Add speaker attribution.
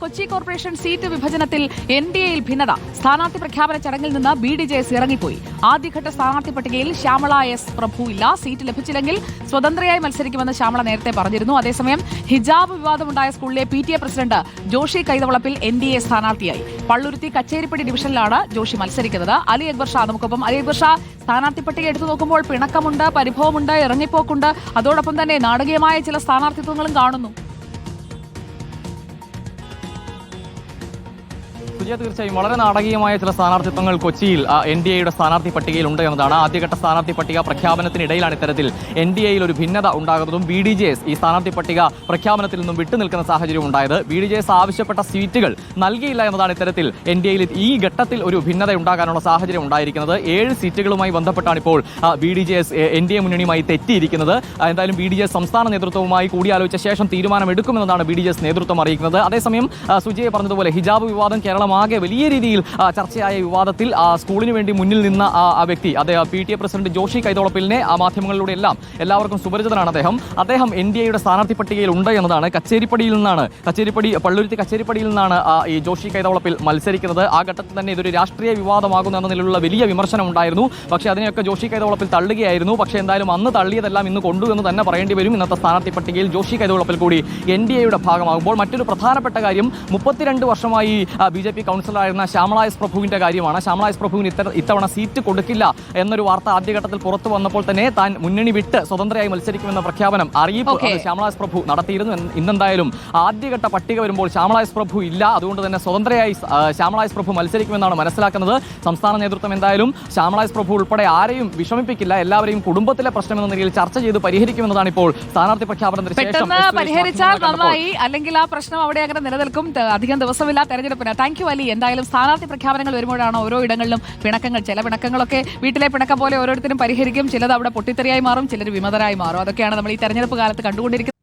Speaker 1: Kochi corporation seat വിഭജനത്തിൽ N D എയിൽ ഭിന്നത. സ്ഥാനാർത്ഥി പ്രഖ്യാപന ചടങ്ങിൽ നിന്ന് ബി ഡി ജെ എസ് ഇറങ്ങിപ്പോയി. ആദ്യഘട്ട സ്ഥാനാർത്ഥി പട്ടികയിൽ ശ്യാമള എസ് പ്രഭു ഇല്ല. സീറ്റ് ലഭിച്ചില്ലെങ്കിൽ സ്വതന്ത്രയായി മത്സരിക്കുമെന്ന് ശ്യാമള നേരത്തെ പറഞ്ഞിരുന്നു. അതേസമയം ഹിജാബ് വിവാദമുണ്ടായ സ്കൂളിലെ P T A president Joshi Kaithavalappil N D A സ്ഥാനാർത്ഥിയായി. പള്ളുരുത്തി കച്ചേരിപ്പടി ഡിവിഷനിലാണ് ജോഷി മത്സരിക്കുന്നത്. അലി അക്ബർ ഷാ നമുക്കൊപ്പം. അലി അക്ബർ ഷാ സ്ഥാനാർത്ഥി പട്ടിക എടുത്തു നോക്കുമ്പോൾ പിണക്കമുണ്ട് പരിഭവമുണ്ട് ഇറങ്ങിപ്പോക്കുണ്ട്. അതോടൊപ്പം തന്നെ നാടകീയമായ ചില സ്ഥാനാർത്ഥിത്വങ്ങളും കാണുന്നു.
Speaker 2: സുജയ തീർച്ചയായും വളരെ നാടകീയമായ ചില സ്ഥാനാർത്ഥിത്വങ്ങൾ കൊച്ചിയിൽ എൻ ഡി എയുടെ സ്ഥാനാർത്ഥി പട്ടികയിൽ ഉണ്ട് എന്നതാണ് ആദ്യഘട്ട സ്ഥാനാർത്ഥി പട്ടിക പ്രഖ്യാപനത്തിനിടയിലാണ് ഇത്തരത്തിൽ എൻ ഡി എയിൽ ഒരു ഭിന്നത ഉണ്ടാകുന്നതും ബി ഡി ജെ എസ് ഈ സ്ഥാനാർത്ഥി പട്ടിക പ്രഖ്യാപനത്തിൽ നിന്നും വിട്ടുനിൽക്കുന്ന സാഹചര്യം ഉണ്ടായത്. ബി ഡി ജെ എസ് ആവശ്യപ്പെട്ട സീറ്റുകൾ നൽകിയില്ല എന്നതാണ് ഇത്തരത്തിൽ എൻ ഡി എയിൽ ഈ ഘട്ടത്തിൽ ഒരു ഭിന്നത ഉണ്ടാകാനുള്ള സാഹചര്യം ഉണ്ടായിരിക്കുന്നത്. ഏഴ് സീറ്റുകളുമായി ബന്ധപ്പെട്ടാണ് ഇപ്പോൾ B D J S N D A മുന്നണിയുമായി തെറ്റിയിരിക്കുന്നത്. എന്തായാലും ബി ഡി ജെ എസ് സംസ്ഥാന നേതൃത്വവുമായി കൂടിയാലോചിച്ച ശേഷം തീരുമാനമെടുക്കുമെന്നതാണ് ബി ഡി ജെ എസ് നേതൃത്വം അറിയിക്കുന്നത്. അതേസമയം സുജിയെ പറഞ്ഞതുപോലെ ഹിജാബ് വിവാദം കേരളമാകെ വലിയ രീതിയിൽ ചർച്ചയായ വിവാദത്തിൽ സ്കൂളിന് വേണ്ടി മുന്നിൽ നിന്ന ആ വ്യക്തി അദ്ദേഹം P T A president Joshi കൈതോളപ്പിലിനെ ആ മാധ്യമങ്ങളിലൂടെ എല്ലാം എല്ലാവർക്കും സുപരിചിതനാണ് അദ്ദേഹം. അദ്ദേഹം എൻ ഡി എയുടെ സ്ഥാനാർത്ഥി പട്ടികയിൽ ഉണ്ട് എന്നതാണ് കച്ചേരിപ്പടിയിൽ നിന്നാണ് കച്ചേരിപ്പടി പള്ളുരുത്തി കച്ചേരിപ്പടിയിൽ നിന്നാണ് ഈ ജോഷി കൈതോളപ്പിൽ മത്സരിക്കുന്നത്. ആ ഘട്ടത്തിൽ തന്നെ ഇതൊരു രാഷ്ട്രീയ വിവാദമാകുന്നു എന്ന നിലയിലുള്ള വലിയ വിമർശനം ഉണ്ടായിരുന്നു. പക്ഷേ അതിനെയൊക്കെ ജോഷി കൈതോളപ്പിൽ തള്ളുകയായിരുന്നു. പക്ഷേ എന്തായാലും അന്ന് തള്ളിയതെല്ലാം ഇന്ന് കൊണ്ടു എന്ന് തന്നെ പറയേണ്ടി വരും ഇന്നത്തെ സ്ഥാനാർത്ഥി പട്ടികയിൽ ജോഷി കൈതോളപ്പിൽ കൂടി എൻ ഡി എയുടെ ഭാഗമാകുമ്പോൾ. മറ്റൊരു പ്രധാനപ്പെട്ട കാര്യം മുപ്പത്തിരണ്ട് വർഷമായി ബി ജെ പി കൗൺസിലറായിരുന്ന ശ്യാമള എസ് പ്രഭുവിന്റെ കാര്യമാണ്. ശ്യാമള എസ് പ്രഭുവിന് ഇത്തര- ഇത്തവണ സീറ്റ് കൊടുക്കില്ല എന്നൊരു വാർത്ത ആദ്യഘട്ടത്തിൽ പുറത്തു വന്നപ്പോൾ തന്നെ താൻ മുന്നണി വിട്ട് സ്വതന്ത്രയായി മത്സരിക്കുമെന്ന പ്രഖ്യാപനം അറിയിപ്പ് ശ്യാമള എസ് പ്രഭു നടത്തിയിരുന്നു എന്ന് ഇന്നെന്തായാലും ആദ്യഘട്ട പട്ടിക വരുമ്പോൾ ശ്യാമള എസ് പ്രഭു ഇല്ല. അതുകൊണ്ട് തന്നെ സ്വതന്ത്രയായി ശ്യാമള എസ് പ്രഭു മത്സരിക്കുമെന്നാണ് മനസ്സിലാക്കുന്നത്. സംസ്ഥാന നേതൃത്വം എന്തായാലും ശ്യാമള എസ് പ്രഭു ഉൾപ്പെടെ ആരെയും വിഷമിപ്പിക്കില്ല. എല്ലാവരെയും കുടുംബത്തിലെ പ്രശ്നമെന്ന നിലയിൽ ചർച്ച ചെയ്ത് പരിഹരിക്കുമെന്നതാണ് ഇപ്പോൾ സ്ഥാനാർത്ഥി പ്രഖ്യാപനത്തിന് ശേഷം
Speaker 1: പരിഹരിച്ചാൽ നന്നായി. അല്ലെങ്കിൽ ആ പ്രശ്നം അവിടെ അങ്ങനെ നിലനിൽക്കും. അധികം ദിവസമില്ല തെരഞ്ഞെടുപ്പിന്. താങ്ക് യു അലി എന്തായാലും സ്ഥാനാർത്ഥി പ്രഖ്യാപനങ്ങൾ വരുമ്പോഴാണ് ഓരോ ഇടങ്ങളിലും പിണക്കങ്ങൾ. ചില പിണക്കങ്ങളൊക്കെ വീട്ടിലെ പിണക്കം പോലെ ഓരോരുത്തരും പരിഹരിക്കും. ചിലത് അവിടെ പൊട്ടിത്തെറിയായി മാറും ചിലർ വിമതരായി മാറും. അതൊക്കെയാണ് നമ്മൾ ഈ തെരഞ്ഞെടുപ്പ് കാലത്ത് കണ്ടുകൊണ്ടിരിക്കുന്നത്.